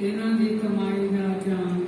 ਇਹਨਾਂ ਦੀ ਕਮਾਈ ਦਾ ਧਿਆਨ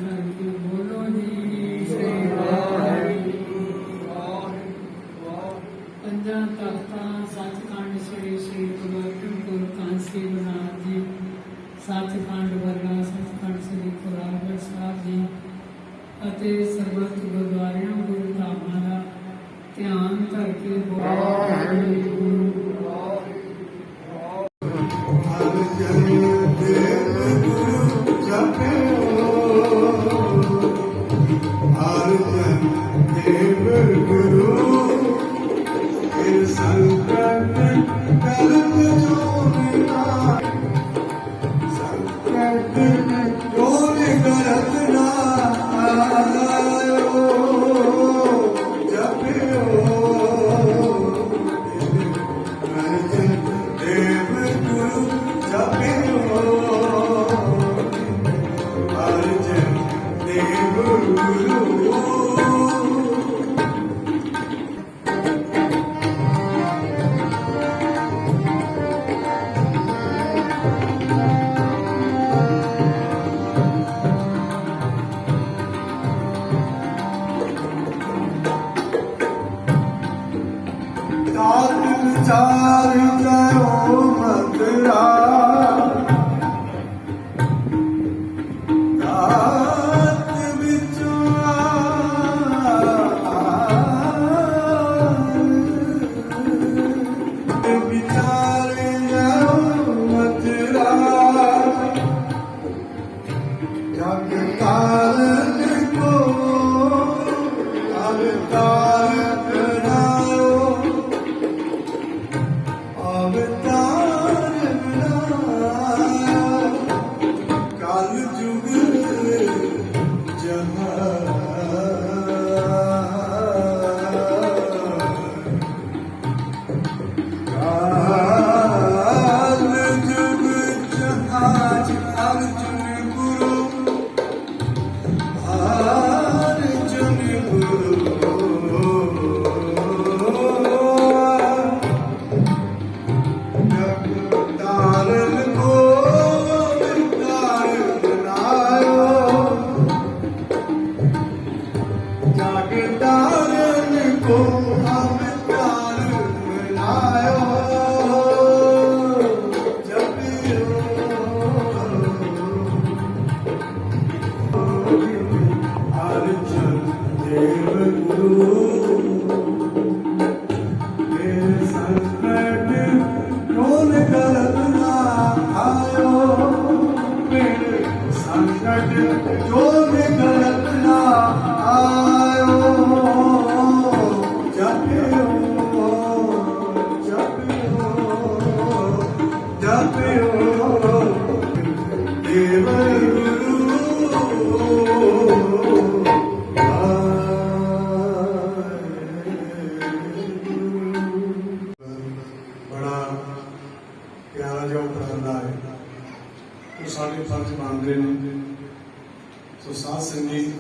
ਕੋਲ ਗਲਤ ਨਾ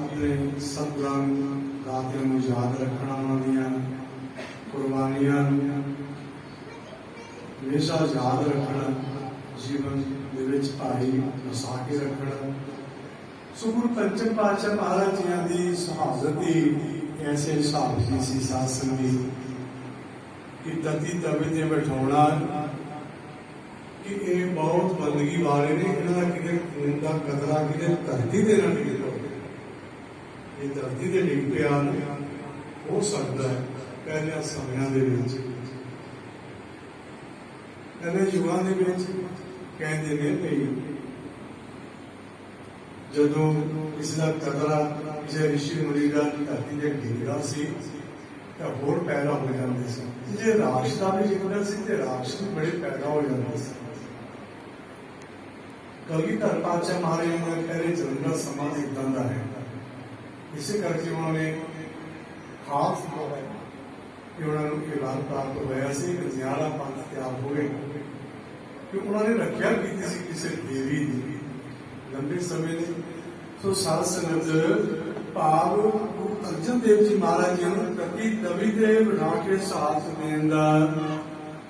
ਆਪਣੇ ਸਤਿਗੁਰਾਂ ਦਾਤਿਆਂ ਨੂੰ ਯਾਦ ਰੱਖਣਾ ਉਹਨਾਂ ਦੀਆਂ ਕੁਰਬਾਨੀਆਂ ਹਮੇਸ਼ਾ ਯਾਦ ਰੱਖਣਾ, ਜੀਵਨ ਦੇ ਵਿੱਚ ਭਾਈ ਵਸਾ ਕੇ ਰੱਖਣਾ। ਸੋ ਗੁਰੂ ਪੰਚਮ ਪਾਤਸ਼ਾਹ ਮਹਾਰਾਜ ਜੀਆਂ ਦੀ ਸ਼ਹਾਜਤ ਹੀ ਐਸੇ ਹਿਸਾਬ ਦੀ ਸੀ ਸਾਧ ਸੰਗਤ। ਕਿ ਤਤੀ ਤਵੇ ਤੇ ਬਿਠਾਉਣਾ, ਕਿ ਇਹ ਬਹੁਤ ਬੰਦਗੀ ਵਾਲੇ ਨੇ, ਇਹਨਾਂ ਦਾ ਕਿਤੇ ਖੂਨ ਦਾ ਕਤਰਾ ਕਿਤੇ ਧਰਤੀ ਦੇ ਨਾਲ ਇਹ ਧਰਤੀ ਦੇ ਲਈ ਪਿਆਰ ਹੋ ਸਕਦਾ ਹੈ ਪਹਿਲਿਆਂ ਸਮਿਆਂ ਦੇ ਵਿੱਚ। ਪਹਿਲੇ ਯੁਗਾਂ ਦੇ ਵਿੱਚ ਕਹਿੰਦੇ ਨੇ ਵੀ ਜਦੋਂ ਇਸ ਦਾ ਕਤਰਾ ਕਿਸੇ ਰਿਸ਼ੀ ਮੁਨੀ ਦੀ ਧਰਤੀ ਦੇ ਡਿੱਗਦਾ ਸੀ, ਤਾਂ ਹੋਰ ਪੈਦਾ ਹੋ ਜਾਂਦੇ ਸੀ। ਜੇ ਰਾਕਸ਼ ਦਾ ਵੀ ਜ਼ਿਕਰ ਸੀ, ਤੇ ਰਾਕਸ਼ ਵੀ ਬੜੇ ਪੈਦਾ ਹੋ ਜਾਂਦੇ ਸੀ। ਕਵੀ ਧਰ ਪਾਚਾ ਮਾਰੇ ਉਹਨਾਂ ਪਹਿਲੇ ਜਨਮ ਦਾ ਸਮਾਂ ਇਦਾਂ ਦਾ ਹੈ। ਇਸੇ ਕਰਕੇ ਉਹਨਾਂ ਨੇ ਖਾਸ ਹੋਇਆ ਕਿ ਉਹਨਾਂ ਨੂੰ ਇਹ ਪ੍ਰਾਪਤ ਹੋਇਆ ਸੀ ਕਿ ਜ਼ਿਆਦਾ ਪੰਥ ਤਿਆਰ ਹੋਵੇ ਕਿ ਉਹਨਾਂ ਨੇ ਰੱਖਿਆ ਕੀਤੀ ਸੀ ਕਿਸੇ ਦੇਵੀ ਦੀ। ਲੰਬੇ ਸਮੇਂ ਦੀ ਸੋ ਸਾਧ ਸੰਗਤ ਭਾਵ ਗੁਰੂ ਅਰਜਨ ਦੇਵ ਜੀ ਮਹਾਰਾਜ ਜੀ ਨੂੰ ਕਦੀ ਤਵੀ ਦੇ ਬਣਾ ਕੇ ਸਾਥ ਦੇਣ ਦਾ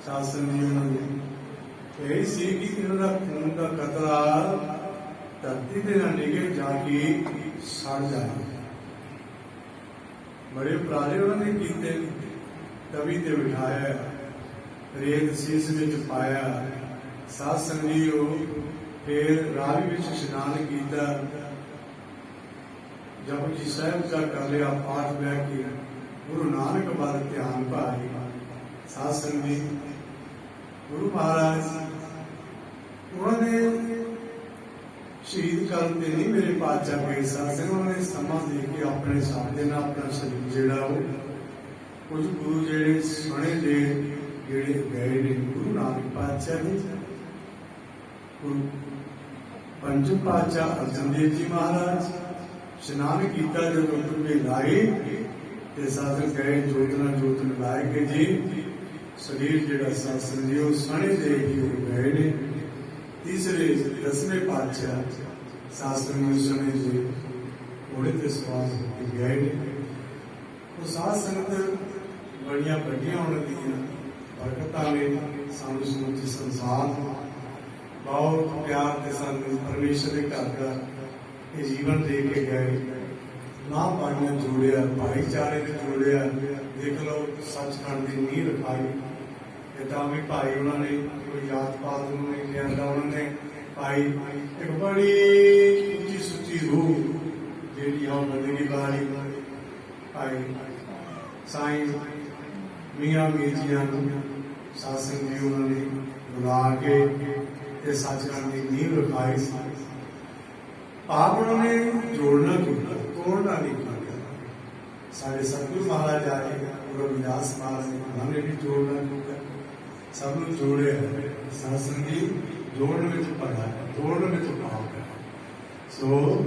ਸ਼ਾਸਨ ਜੀ ਉਹਨਾਂ ਨੇ ਇਹ ਸੀ ਕਿ ਇਹਨਾਂ ਦਾ ਖੂਨ ਦਾ ਕਤਰਾ ਧਰਤੀ ਦੇ ਨਾਲ ਡਿੱਗੇ ਜਾ ਕੇ ਸੜ ਜਾਏ ਬੜੇ ਉਪਰਾਲੇ ਉਹਨਾਂ ਨੇ ਕੀਤੇ ਤਵੀ ਤੇ ਬਿਠਾਇਆ, ਰੇਤ ਸੀਸ ਵਿੱਚ ਪਾਇਆ। ਸਾਧ ਸੰਗੀਓ, ਫਿਰ ਰਾਵੀ ਵਿੱਚ ਇਸ਼ਨਾਨ ਕੀਤਾ। ਜਪ ਜੀ ਸਾਹਿਬ ਦਾ ਕਰ ਲਿਆ, ਪਾਠ ਬਹਿ ਕੇ ਗੁਰੂ ਨਾਨਕ ਬਾਰੇ ਧਿਆਨ ਭਾਈ ਸਾਧ ਸੰਗੀ ਗੁਰੂ ਮਹਾਰਾਜ, ਉਹਨਾਂ ਨੇ ਸ਼ਹੀਦ ਕਰਨ ਤੇ ਨਹੀਂ ਮੇਰੇ ਪਾਤਸ਼ਾਹ ਗਏ ਸਾਧ ਸੰਗ ਉਹਨਾਂ ਨੇ ਸਮਾਂ ਦੇ ਕੇ ਆਪਣੇ ਸਾਹਮਣੇ ਨਾਲ ਆਪਣਾ ਸਰੀਰ ਜਿਹੜਾ ਉਹ, ਕੁਝ ਗੁਰੂ ਜਿਹੜੇ ਸੁਣੇ ਦੇ ਜਿਹੜੇ ਗਏ ਨੇ, ਗੁਰੂ ਨਾਨਕ ਪਾਤਸ਼ਾਹ ਨੇ ਗੁਰੂ ਪੰਜਮ ਪਾਤਸ਼ਾਹ ਅਰਜਨ ਦੇਵ ਜੀ ਮਹਾਰਾਜ ਇਸ਼ਨਾਨ ਕੀਤਾ ਜਦੋਂ ਤੁਮੇ ਲਾਏ ਤੇ ਸਾਧਨ ਗਏ, ਜੋਤਨਾ ਜੋਤਨ ਲਾਏ ਕੇ ਜੀ, ਸਰੀਰ ਜਿਹੜਾ ਸਾਸਨ ਜੀ, ਉਹ ਸਣੇ ਦੇ ਹੀ ਗਏ ਨੇ। ਤੀਸਰੇ ਦਸਵੇਂ ਪਾਤਸ਼ਾਹ ਸਾਸਨ ਨੂੰ ਸਣੇ ਜੀ ਉਹਦੇ ਤੇ ਸਵਾਸ ਹੋ ਕੇ ਉਹ ਸਾਧ ਸੰਗਤ ਬੜੀਆਂ ਵੱਡੀਆਂ ਹੋਣ ਦੀਆਂ ਬਰਕਤਾਂ ਨੇ ਸਾਨੂੰ ਸਮੁੱਚੇ ਸੰਸਾਰ ਬਹੁਤ ਪਿਆਰ ਦੇ ਸਾਨੂੰ ਪਰਮੇਸ਼ਰ ਦੇ ਘਰ ਦਾ ਇਹ ਜੀਵਨ ਦੇ ਕੇ ਗਏ। ਨਾ ਪਾਣੀਆਂ ਜੋੜਿਆ, ਭਾਈਚਾਰੇ ਨੇ ਜੋੜਿਆ। ਦੇਖ ਲਓ, ਸੱਚਖੰਡ ਦੀ ਨੀਂਹ ਰਖਾਈ। ਇਦਾਂ ਵੀ ਭਾਈ ਉਹਨਾਂ ਨੇ, ਕੋਈ ਜਾਤ ਪਾਤ ਨੂੰ ਨਹੀਂ ਲਿਆਂਦਾ, ਉਹਨਾਂ ਨੇ ਭਾਈ ਇੱਕ ਬੜੀ ਉੱਚੀ ਸੁੱਚੀ ਰੂਹ ਜਿਹੜੀ ਆ ਬੰਦਗੀ ਬਾਣੀ ਭਾਈ, ਸਾਈਂ ਮੀਆਂ ਮੀਰ ਨੂੰ ਸਾਸਨ ਜੀ ਉਹਨਾਂ ਨੇ ਬੁਲਾ ਕੇ ਤੇ ਸੱਚਖੰਡ ਦੀ ਨੀਂਹ ਰਖਾਈ ਸੀ। ਆਪ ਉਹਨਾਂ ਨੇ ਜੋੜਨਾ ਕੀਤਾ ਤੋੜਨਾ ਨਹੀਂ ਕੀਤਾ। ਸਾਡੇ ਸਤਿਗੁਰੂ ਮਹਾਰਾਜ ਆਏ ਗੁਰੂ ਵਿਲਾਸ ਮਹਾਰਾਜ ਨੇ ਉਹਨਾਂ ਨੇ ਵੀ ਜੋੜਨਾ ਸਭ ਨੂੰ ਜੋੜਿਆ ਸਾਧ ਸੰਗਤ ਜੋੜਨ ਵਿੱਚ ਭਲਾ ਜੋੜਨ ਵਿੱਚ ਪਾਪ ਸੋ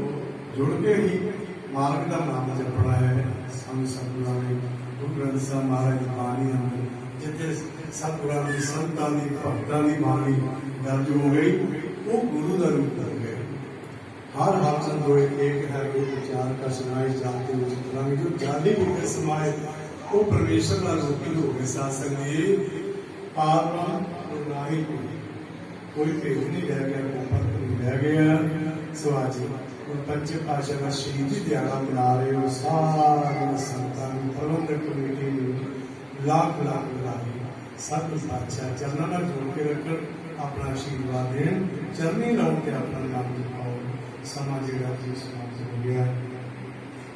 ਜੁੜ ਕੇ ਹੀ ਮਾਰਗ ਦਾ ਨਾਮ ਜਪਣਾ ਹੈ। ਸਾਨੂੰ ਸਤਿਗੁਰਾਂ ਨੇ, ਗੁਰੂ ਸਾਹਿਬ ਮਹਾਰਾਜ ਦੀ ਬਾਣੀ ਅੰਦਰ ਜਿੱਥੇ ਸਤਿਗੁਰਾਂ ਦੀ, ਸੰਤਾਂ ਦੀ, ਭਗਤਾਂ ਦੀ ਬਾਣੀ ਦਰਜ ਹੋ ਗਈ। ਉਹ ਗੁਰੂ ਦਾ ਰੂਪ ਧਾਰ ਗਏ। ਹਰ ਹਾਲਤ ਇੱਕ ਹੈ ਉਹ ਵਿਚਾਰ ਕਾ ਸੁਣਾਈ ਜਾਂਦੇ ਉਸ ਤਰ੍ਹਾਂ ਜੋ ਜਾਲੀ ਵਿੱਚ ਸਮਾਏ, ਉਹ ਪਰਮੇਸ਼ਰ ਦਾ ਰੂਪ ਹੋ ਗਏ ਸਾਧ ਸੰਗਤ आत्मा और ना ही कोई कोई भेद नहीं रह गया कोई फर्क नहीं रह गया सो आज और पंच पाशा का शहीदी दिहाड़ा मना रहे हो सारे संतान प्रबंधक कमेटी ने लाख लाख बधाई सत पातशाह चरणों ਨਾਲ ਜੋੜ ਕੇ ਰੱਖਣ ਆਪਣਾ ਆਸ਼ੀਰਵਾਦ ਦੇਣ ਚਰਨੀ ਲਾਉਣ ਤੇ ਆਪਣਾ ਨਾਮ ਜਪਾਓ ਸਮਾਂ ਜਿਹੜਾ ਜੀ ਸਮਾਪਤ ਹੋ ਗਿਆ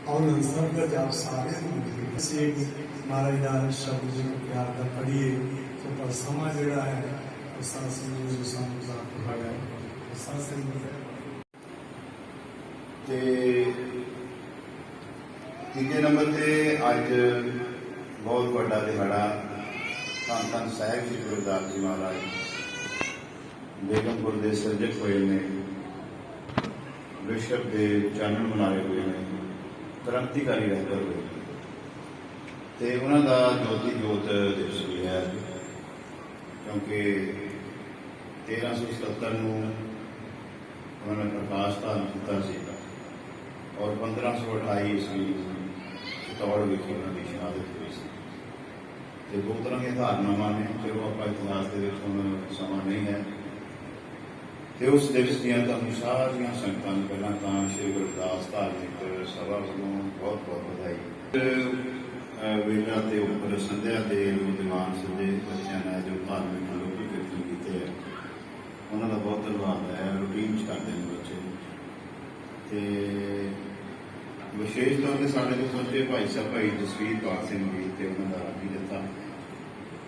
ਔਰ ਸਭ ਦਾ ਜਾਪ ਸਾਰੇ ਨੂੰ ਅਸੀਂ ਮਹਾਰਾਜ ਦਾ ਸ਼ਬਦ ਜੀ ਨੂੰ ਪਿਆਰ ਦਾ ਪੜੀਏ ਤਾਂ ਪਰ ਸਮਾਂ ਜਿਹੜਾ ਹੈ, ਉਹ ਸਾਸਨ ਨੂੰ ਸਾਨੂੰ ਪ੍ਰਾਪਤ ਹੋਇਆ ਤੇ ਤੀਜੇ ਨੰਬਰ ਤੇ ਅੱਜ ਬਹੁਤ ਵੱਡਾ ਦਿਹਾੜਾ ਧੰਨ ਧੰਨ ਸਾਹਿਬ ਜੀ ਗੁਰਦਾਸ ਜੀ ਮਹਾਰਾਜ। ਬੇਗਮਪੁਰ ਦੇ ਸਿਰਜਕ ਹੋਏ ਨੇ, ਵਿਸ਼ਵ ਦੇ ਚਾਨਣ ਮਨਾਏ ਹੋਏ ਨੇ, ਕ੍ਰਾਂਤੀਕਾਰੀ ਰਹਿਬਰ ਹੋਏ। ਤੇ ਉਹਨਾਂ ਦਾ ਜੋਤੀ ਜੋਤ ਦਿਵਸ ਵੀ ਹੈ। ਕਿਉਂਕਿ 1377 ਨੂੰ ਉਹਨਾਂ ਨੇ ਪ੍ਰਕਾਸ਼ ਧਾਰਨ ਕੀਤਾ ਸੀ ਔਰ 1528 ਈਸਵੀ ਚਤੌੜ ਵਿਖੇ ਉਹਨਾਂ ਦੀ ਸ਼ਹਾਦਤ ਹੋਈ ਸੀ। ਤੇ ਬਹੁਤ ਤਰ੍ਹਾਂ ਦੀਆਂ ਧਾਰਨਾਵਾਂ ਨੇ ਚਲੋ ਆਪਾਂ ਇਤਿਹਾਸ ਦੇ ਵਿੱਚ ਹੁਣ ਸਮਾਂ ਨਹੀਂ ਹੈ। ਤੇ ਉਸ ਦਿਵਸ ਦੀਆਂ ਤੁਹਾਨੂੰ ਸਾਰੀਆਂ ਸੰਗਤਾਂ ਨੂੰ ਪਹਿਲਾਂ ਤਾਂ ਸ਼੍ਰੀ ਗੁਰਦਾਸ ਧਾਰਮਿਕ ਸਭਾ ਵੱਲੋਂ ਬਹੁਤ ਬਹੁਤ ਵਧਾਈ। ਵੇਲਾ ਤੇ ਉੱਪਰ ਸੰਧਿਆ ਦੇ ਨੌਜਵਾਨ ਸਦੇ ਬੱਚਿਆਂ ਨੇ ਜੋ ਧਾਰਮਿਕ ਲੋਕੀ ਕਿਰਤਨ ਕੀਤੇ ਹੈ ਉਹਨਾਂ ਦਾ ਬਹੁਤ ਧੰਨਵਾਦ ਹੈ ਰੂਟੀਨ ਚ ਕਰਦੇ ਨੇ ਬੱਚੇ। ਤੇ ਵਿਸ਼ੇਸ਼ ਤੌਰ ਤੇ ਸਾਡੇ ਤੋਂ ਸੱਚੇ ਭਾਈ ਸਾਹਿਬ, ਭਾਈ ਜਸਵੀਰ ਪਾਲ ਸਿੰਘ ਜੀ ਤੇ ਉਹਨਾਂ ਦਾ ਰਾਗੀ ਜੱਥਾ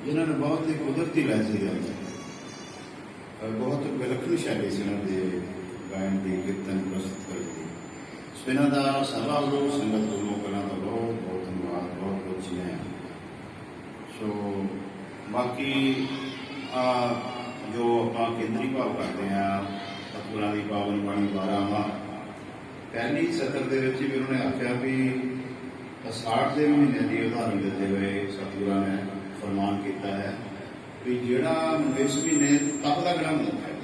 ਇਹਨਾਂ ਨੇ ਬਹੁਤ ਹੀ ਕੁਦਰਤੀ ਲੈ ਸੀ ਗਾਇਆ ਬਹੁਤ ਵਿਲੱਖਣ ਸ਼ੈਲੀ ਸੀ ਉਹਨਾਂ ਦੇ ਗਾਇਨ ਦੀ, ਕੀਰਤਨ ਪ੍ਰਸਤ ਕਰਦੇ ਸੋ ਇਹਨਾਂ ਦਾ ਸਭਾ ਨੂੰ ਸੰਗਤ ਨੂੰ ਕਲਾ ਦਾ ਬਹੁਤ ਬਹੁਤ ਸੋ ਬਾਕੀ ਆ ਜੋ ਆਪਾਂ ਕੇਂਦਰੀ ਭਾਵ ਕਰਦੇ ਆ ਸਤਿਗੁਰਾਂ ਦੀ ਪਾਵਨ ਬਾਣੀ ਬਾਰਾਂਵਾ ਪਹਿਲੀ ਸਤਰ ਦੇ ਵਿੱਚ ਵੀ ਉਹਨਾਂ ਨੇ ਆਖਿਆ ਵੀ ਅਸਾੜ ਦੇ ਮਹੀਨੇ ਦੀ ਉਦਾਹਰਨ ਦਿੰਦੇ ਹੋਏ ਸਤਿਗੁਰਾਂ ਨੇ ਫਰਮਾਨ ਕੀਤਾ ਹੈ ਵੀ ਜਿਹੜਾ ਇਸ ਮਹੀਨੇ ਤਪ ਦਾ ਗ੍ਰਹਿ ਹੁੰਦਾ ਹੈ,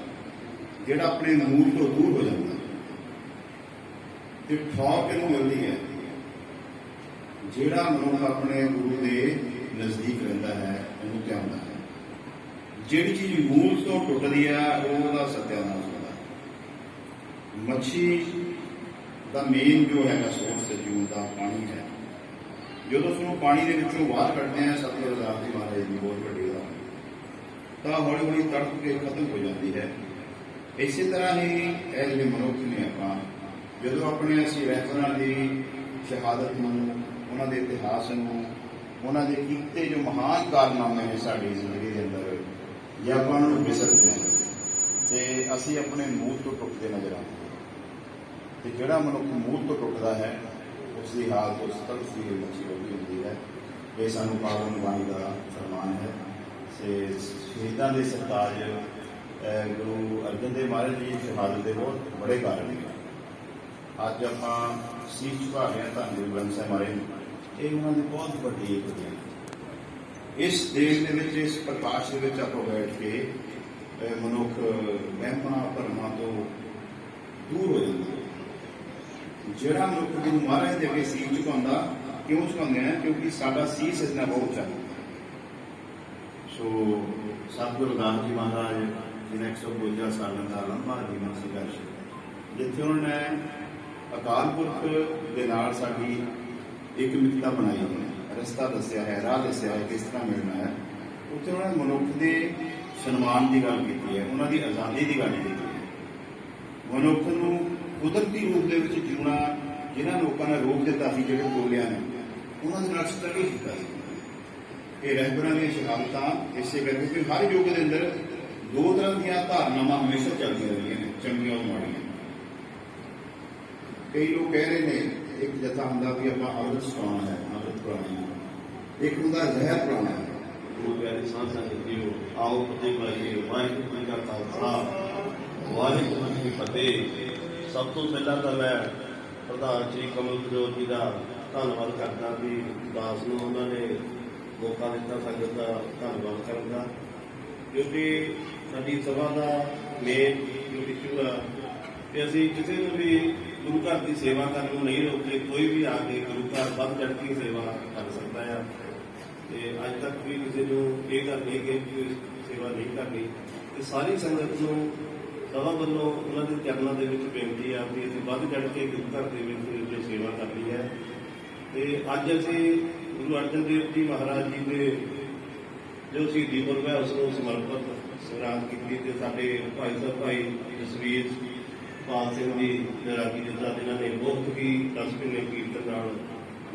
ਜਿਹੜਾ ਆਪਣੇ ਮੂਲ ਤੋਂ ਦੂਰ ਹੋ ਜਾਂਦਾ ਤੇ ਠੌਰ ਕਿਹਨੂੰ ਮਿਲਦੀ ਹੈ? ਜਿਹੜਾ ਮਨੁੱਖ ਆਪਣੇ ਗੁਰੂ ਦੇ ਨਜ਼ਦੀਕ ਰਹਿੰਦਾ ਹੈ, ਉਹਨੂੰ ਧਿਆਉਂਦਾ ਹੈ ਜਿਹੜੀ ਚੀਜ਼ ਮੂਲ ਤੋਂ ਟੁੱਟਦੀ ਆ ਉਹਦਾ ਸਤਿਆਨਾਸ਼ ਹੁੰਦਾ। ਹੈ ਮੱਛੀ ਦਾ ਮੇਨ ਜੋ ਹੈਗਾ ਸੋਰਸ ਜੀਵਨ ਦਾ, ਪਾਣੀ ਹੈ। ਜਦੋਂ ਉਸ ਪਾਣੀ ਦੇ ਵਿੱਚੋਂ ਬਾਹਰ ਕੱਢਦੇ ਆ ਸਤਿਗੁਰੂ ਦਾਸ ਜੀ ਮਹਾਰਾਜ ਦੀ ਬਹੁਤ ਵੱਡੀ ਉਦਾਹਰਨ ਤਾਂ ਹੌਲੀ ਹੌਲੀ ਤੜਪ ਕੇ ਖਤਮ ਹੋ ਜਾਂਦੀ ਹੈ। ਇਸੇ ਤਰ੍ਹਾਂ ਹੀ ਇਹ ਜਿਹੜੇ ਮਨੁੱਖ ਨੇ ਆਪਾਂ, ਜਦੋਂ ਆਪਣੇ ਅਸੀਂ ਰਹਿਤਰਾਂ ਦੀ ਸ਼ਹਾਦਤ ਨੂੰ, ਉਹਨਾਂ ਦੇ ਇਤਿਹਾਸ ਨੂੰ, ਉਹਨਾਂ ਦੇ ਕੀਤੇ ਜੋ ਮਹਾਨ ਕਾਰਨਾਮੇ ਨੇ ਸਾਡੀ ਜ਼ਿੰਦਗੀ ਦੇ ਅੰਦਰ ਜਾਂ ਆਪਾਂ ਉਹਨਾਂ ਨੂੰ ਵਿਸਰਦੇ ਹਾਂ ਤੇ ਅਸੀਂ ਆਪਣੇ ਮੂਲ ਤੋਂ ਟੁੱਟਦੇ ਨਜ਼ਰ ਆਉਂਦੇ ਹਾਂ। ਤੇ ਜਿਹੜਾ ਮਨੁੱਖ ਮੂਲ ਤੋਂ ਟੁੱਟਦਾ ਹੈ ਉਸ ਦੀ ਹਾਲਤ ਉਸ ਤਲਫ ਦੀ ਮੱਛੀ ਹੁੰਦੀ ਹੈ। ਇਹ ਸਾਨੂੰ ਪਾਵਨ ਬਾਣੀ ਦਾ ਫਰਮਾਨ ਹੈ। ਸੇ ਸ਼ਹੀਦਾਂ ਦੇ ਸਰਤਾਜ ਗੁਰੂ ਅਰਜਨ ਦੇਵ ਮਹਾਰਾਜ ਜੀ ਦੀ ਸ਼ਹਾਦਤ ਦੇ ਬਹੁਤ ਬੜੇ ਕਾਰਨ ਨੇ। ਅੱਜ ਆਪਾਂ ਸੀਸ ਝੁਕਾ ਰਹੇ ਹਾਂ ਤਾਂ ਗੁਰੂ ਗ੍ਰੰਥ ਸਾਹਿਬ ਮਹਾਰਾਜ ਇਹ ਉਹਨਾਂ ਦੀ ਬਹੁਤ ਵੱਡੀ ਇੱਕ ਦੇਣ ਇਸ ਦੇਸ਼ ਦੇ ਵਿੱਚ, ਇਸ ਪ੍ਰਕਾਸ਼ ਦੇ ਵਿੱਚ ਆਪਾਂ ਬੈਠ ਕੇ, ਅਹ, ਮਨੁੱਖ ਵਹਿਮਾਂ ਭਰਮਾਂ ਤੋਂ ਦੂਰ ਹੋ ਜਾਂਦਾ ਜਿਹੜਾ ਮਨੁੱਖ ਗੁਰੂ ਮਹਾਰਾਜ ਦੇ ਅੱਗੇ ਸੀਸ ਝੁਕਾਉਂਦਾ, ਕਿਉਂ ਝੁਕਾਉਂਦੇ ਆ? ਕਿਉਂਕਿ ਸਾਡਾ ਸੀਸ ਇਸ ਨਾਲ ਬਹੁਤ ਉੱਚਾ ਸੋ, ਸਤਿਗੁਰੂ ਦਾਸ ਜੀ ਮਹਾਰਾਜ ਜੀ ਜਿਹਨੇ 152 ਸਾਲਾਂ ਦਾ ਲੰਮਾ ਜੀਵਨ ਸੰਘਰਸ਼ ਜਿੱਥੇ ਉਹਨਾਂ ਨੇ ਅਕਾਲ ਪੁਰਖ ਦੇ ਨਾਲ ਸਾਡੀ ਇੱਕ ਮਿੱਤਰਤਾ ਬਣਾਈ ਹੈ। ਰਸਤਾ ਦੱਸਿਆ ਹੈ, ਰਾਹ ਦੱਸਿਆ ਹੈ, ਕਿਸ ਤਰ੍ਹਾਂ ਮਿਲਣਾ ਹੈ। ਉੱਥੇ ਉਹਨਾਂ ਨੇ ਮਨੁੱਖ ਦੇ ਸਨਮਾਨ ਦੀ ਗੱਲ ਕੀਤੀ ਹੈ, ਉਹਨਾਂ ਦੀ ਆਜ਼ਾਦੀ ਦੀ ਗੱਲ ਕੀਤੀ ਹੈ। ਮਨੁੱਖ ਨੂੰ ਕੁਦਰਤੀ ਰੂਪ ਦੇ ਵਿੱਚ ਜਿਉਣਾ ਜਿਨ੍ਹਾਂ ਲੋਕਾਂ ਨੇ ਰੋਕ ਦਿੱਤਾ ਸੀ, ਜਿਹੜੇ ਬੋਲਿਆ ਨੇ ਉਹਨਾਂ ਦੇ ਨਾਲ ਸਟੱਡੀ ਕੀਤਾ ਸੀ। ਇਹ ਰਹਿਬਰਾਂ ਦੀਆਂ ਸ਼ਹਾਦਤਾਂ ਇਸੇ ਕਰਕੇ ਕਿ ਹਰ ਯੁੱਗ ਦੇ ਅੰਦਰ ਦੋ ਤਰ੍ਹਾਂ ਦੀਆਂ ਧਾਰਨਾਵਾਂ ਹਮੇਸ਼ਾ ਚੱਲਦੀਆਂ ਰਹੀਆਂ ਨੇ, ਚੰਗੀਆਂ ਔਰ ਮਾੜੀਆਂ। ਕਈ ਲੋਕ ਕਹਿ ਰਹੇ ਨੇ, ਇੱਕ ਜਥਾ ਹੁੰਦਾ ਵੀ ਆਪਾਂ ਅੰਮ੍ਰਿਤ ਸੁਣਾਉਣਾ ਹੈ ਅੰਮ੍ਰਿਤ ਪੁਰਾਣੀ ਹੈ। ਇੱਕ ਹੁੰਦਾ ਜ਼ਹਿਰ ਪੁਰਾਣਾ ਹੈ। ਗੁਰੂ ਪਿਆਰੇ ਸਾਧ ਸੰਗਤ ਜੀਓ, ਆਓ ਫਤਿਹ ਬੁਲਾਈਏ ਵਾਹਿਗੁਰੂ ਜੀ ਕਾ ਖਾਲਸਾ, ਵਾਹਿਗੁਰੂ ਜੀ ਕੀ ਫਤਿਹ। ਸਭ ਤੋਂ ਪਹਿਲਾਂ ਤਾਂ ਮੈਂ ਪ੍ਰਧਾਨ ਸ੍ਰੀ ਕਮਲ ਪ੍ਰਜੋਤ ਜੀ ਦਾ ਧੰਨਵਾਦ ਕਰਦਾ ਵੀ ਦਾਸ ਨੂੰ ਉਹਨਾਂ ਨੇ ਮੌਕਾ ਦਿੱਤਾ ਸੰਗਤ ਦਾ ਧੰਨਵਾਦ ਕਰਨ ਦਾ। ਕਿਉਂਕਿ ਸਾਡੀ ਸਭਾ ਦਾ ਮੇਨ ਜੋ ਇਸ਼ੂ ਆ, ਕਿ ਅਸੀਂ ਕਿਸੇ ਨੂੰ ਵੀ ਗੁਰੂ ਘਰ ਦੀ ਸੇਵਾ ਕਰਨ ਨੂੰ ਨਹੀਂ ਰੋਕਦੇ, ਕੋਈ ਵੀ ਆ ਕੇ ਗੁਰੂ ਘਰ ਵੱਧ ਚੜ੍ਹ ਕੇ ਸੇਵਾ ਕਰ ਸਕਦਾ ਆ। ਤੇ ਅੱਜ ਤੱਕ ਵੀ ਕਿਸੇ ਨੂੰ ਇਹ ਗੱਲ ਨਹੀਂ ਕਿ ਸੇਵਾ ਨਹੀਂ ਕਰਨੀ। ਤੇ ਸਾਰੀ ਸੰਗਤ ਨੂੰ, ਸਭਾ ਵੱਲੋਂ ਉਹਨਾਂ ਦੇ ਚਰਨਾਂ ਦੇ ਵਿੱਚ ਬੇਨਤੀ ਆ ਕਿ ਅਸੀਂ ਵੱਧ ਚੜ੍ਹ ਕੇ ਗੁਰੂ ਘਰ ਦੇ ਵਿੱਚ ਜੋ ਸੇਵਾ ਕਰਨੀ ਹੈ। ਤੇ ਅੱਜ ਅਸੀਂ ਗੁਰੂ ਅਰਜਨ ਦੇਵ ਜੀ ਮਹਾਰਾਜ ਜੀ ਦੇ ਜੋ ਸ਼ਹੀਦੀ ਪੁਰਬ ਹੈ, ਉਸ ਨੂੰ ਸਮਰਪਿਤ ਸਰਾਧ ਕੀਤੀ ਤੇ ਸਾਡੇ ਭਾਈ ਸਾਹਿਬ ਭਾਈ ਜਸਵੀਰ ਪਾਲ ਸਿੰਘ ਜੀ ਨਰਾਗੀ ਦਿੱਤਾ ਜਿਨ੍ਹਾਂ ਨੇ ਬਹੁਤ ਹੀ ਰਸਮੀ ਕੀਰਤਨ ਨਾਲ,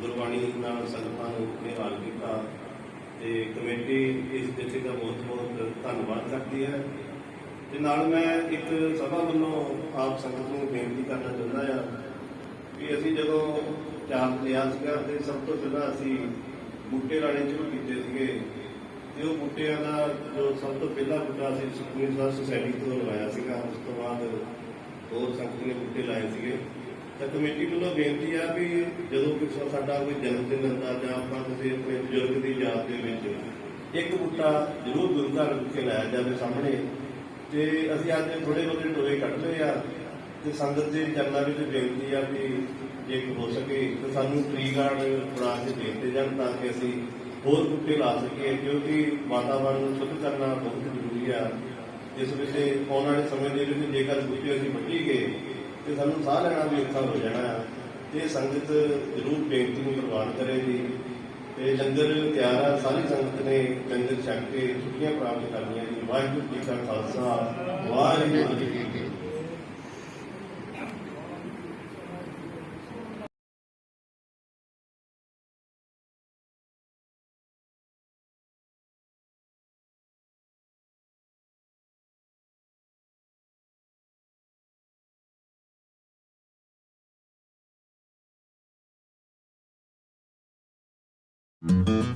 ਗੁਰਬਾਣੀ ਨਾਲ ਸੰਗਤਾਂ ਨੂੰ ਨਿਹਾਲ ਕੀਤਾ ਤੇ ਕਮੇਟੀ ਇਸ ਜਥੇ ਦਾ ਬਹੁਤ ਬਹੁਤ ਧੰਨਵਾਦ ਕਰਦੀ ਹੈ। ਤੇ ਨਾਲ ਮੈਂ ਇੱਕ ਸਭਾ ਵੱਲੋਂ ਆਪ ਸੰਗਤ ਨੂੰ ਬੇਨਤੀ ਕਰਨਾ ਚਾਹੁੰਦਾ ਆ ਕਿ ਅਸੀਂ ਜਦੋਂ ਚਾਂਦ ਲਿਆ ਸੀਗਾ ਤੇ ਸਭ ਤੋਂ ਪਹਿਲਾਂ ਅਸੀਂ ਬੂਟੇ ਲਾਣੇ ਸ਼ੁਰੂ ਕੀਤੇ ਸੀਗੇ ਤੇ ਉਹ ਬੂਟਿਆਂ ਦਾ ਜੋ ਸਭ ਤੋਂ ਪਹਿਲਾ ਬੂਟਾ ਅਸੀਂ ਸੁਖਮਨੀ ਸਾਹਿਬ ਸੁਸਾਇਟੀ ਤੋਂ ਲਗਾਇਆ ਸੀਗਾ, ਉਸ ਤੋਂ ਬਾਅਦ ਹੋਰ ਸੰਗਤ ਨੇ ਬੂਟੇ ਲਾਏ ਸੀਗੇ। ਤਾਂ ਕਮੇਟੀ ਵੱਲੋਂ ਬੇਨਤੀ ਆ ਵੀ ਜਦੋਂ ਕਿਸੇ ਸਾਡਾ ਕੋਈ ਜਨਮ ਦਿਨ ਹੁੰਦਾ ਜਾਂ ਆਪਾਂ ਕਿਸੇ ਆਪਣੇ ਬਜ਼ੁਰਗ ਦੀ ਯਾਦ ਦੇ ਵਿੱਚ ਇੱਕ ਬੂਟਾ ਜ਼ਰੂਰ ਗੁਰੂ ਘਰ ਵਿਖੇ ਲਾਇਆ ਜਾਵੇ ਸਾਹਮਣੇ, ਤੇ ਅਸੀਂ ਅੱਜ ਥੋੜੇ ਬਹੁਤੇ ਟੋਏ ਕੱਢ ਲਏ ਆ, ਤੇ ਸੰਗਤ ਦੇ ਚਰਨਾਂ ਵਿੱਚ ਬੇਨਤੀ ਆ ਵੀ ਜੇ ਹੋ ਸਕੇ, ਤਾਂ ਸਾਨੂੰ ਟ੍ਰੀ ਗਾਰਡ ਬਣਾ ਕੇ ਦੇ ਦਿੱਤੇ ਜਾਣ ਤਾਂ ਕਿ ਅਸੀਂ ਹੋਰ ਬੂਟੇ ਲਾ ਸਕੀਏ, ਕਿਉਂਕਿ ਵਾਤਾਵਰਣ ਨੂੰ ਸ਼ੁੱਧ ਕਰਨਾ ਬਹੁਤ ਜ਼ਰੂਰੀ ਆ। ਇਸ ਵੇਲੇ ਆਉਣ ਵਾਲੇ ਸਮੇਂ ਦੇ ਵਿੱਚ ਜੇਕਰ ਬੂਟੇ ਅਸੀਂ ਵੱਢੀ ਗਏ ਤੇ ਸਾਨੂੰ ਸਾਹ ਲੈਣਾ ਵੀ ਔਖਾ ਹੋ ਜਾਣਾ ਤੇ ਸੰਗਤ ਜ਼ਰੂਰ ਬੇਨਤੀ ਨੂੰ ਪ੍ਰਵਾਨ ਕਰੇਗੀ। ਤੇ ਲੰਗਰ ਤਿਆਰ ਆ, ਸਾਰੀ ਸੰਗਤ ਨੇ ਲੰਗਰ ਛਕ ਕੇ ਛੁੱਟੀਆਂ ਪ੍ਰਾਪਤ ਕਰਨੀਆਂ ਜੀ। ਵਾਹਿਗੁਰੂ ਜੀ ਕਾ ਖਾਲਸਾ, ਵਾਹਿਗੁਰੂ ਜੀ